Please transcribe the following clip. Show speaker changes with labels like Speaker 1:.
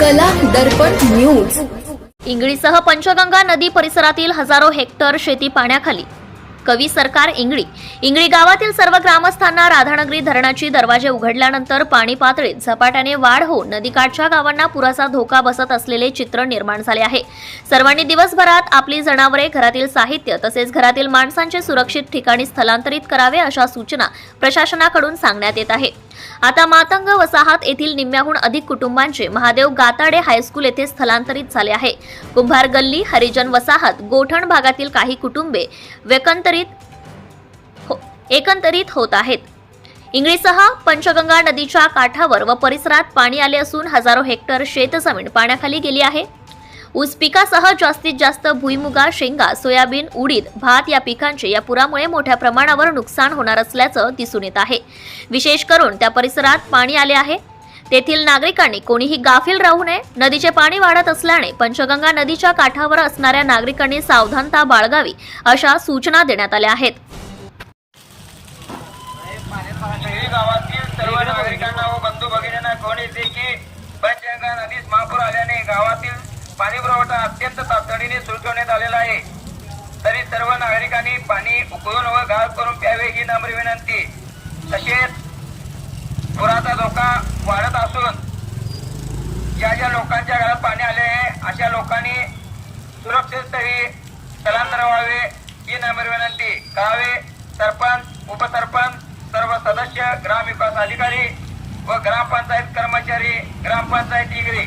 Speaker 1: दर्पण news.
Speaker 2: इंगळीसह Panchganga नदी परिसरातील हजारो हेक्टर शेती पाण्याखाली. कवी सरकार इंगळी. इंगळी गावातील सर्व ग्रामस्थांना राधानगरी धरणाची दरवाजे उघडल्यानंतर पाणी पातळीत झपाट्याने वाढ होऊन नदीकाठच्या गावांना पुराचा धोका बसत असलेले चित्र निर्माण झाले आहे. सर्वांनी दिवसभरात आपली जनावरे घरातील साहित्य तसेच घरातील माणसांचे सुरक्षित ठिकाणी स्थलांतरित करावे अशा सूचना प्रशासनाकडून सांगण्यात येत आहे. आता मातंग वसाहत येथील निम्म्याहून अधिक कुटुंबांचे महादेव गाताडे हायस्कूल येथे स्थलांतरित झाले आहे. कुंभार गल्ली हरिजन वसाहत गोठण भागातील काही कुटुंबे व्यकंतरित हो- एकंदरीत होत आहेत. इंगळीसह पंचगंगा नदीच्या काठावर व परिसरात पाणी आले असून हजारो हेक्टर शेतजमीन पाण्याखाली गेली आहे. ऊस पिकासह जास्तीत जास्त भुईमुगा शेंगा सोयाबीन उडीद भात या पिकांचे या पुरामुळे मोठ्या प्रमाणावर नुकसान होणार असल्याचं दिसून येत आहे. विशेष करून त्या परिसरात पाणी आले आहे. तेथील नागरिकांनी कोणीही गाफील राहू नये नदीचे पाणी वाढत असल्याने पंचगंगा नदीच्या काठावर असणाऱ्या नागरिकांनी सावधानता बाळगावी अशा सूचना देण्यात आल्या आहेत.
Speaker 3: गावातील सर्व नागरिकांना व बंधू भगिनींना कळून येते तातडीने सुरू ठेवण्यात आलेला आहे. तरी सर्व नागरिकांनी पाणी उकळून व गाळ करून प्यावे ही नम्र विनंती. तसेच पुराचा धोका वाढत असून ज्या ज्या लोकांच्या घरात पाणी आले आहे अशा लोकांनी सुरक्षित स्थलांतर व्हावे ही नम्र विनंती. करावे सरपंच उपसरपंच सर्व सदस्य ग्रामविकास अधिकारी व ग्रामपंचायत कर्मचारी ग्रामपंचायत इंगळी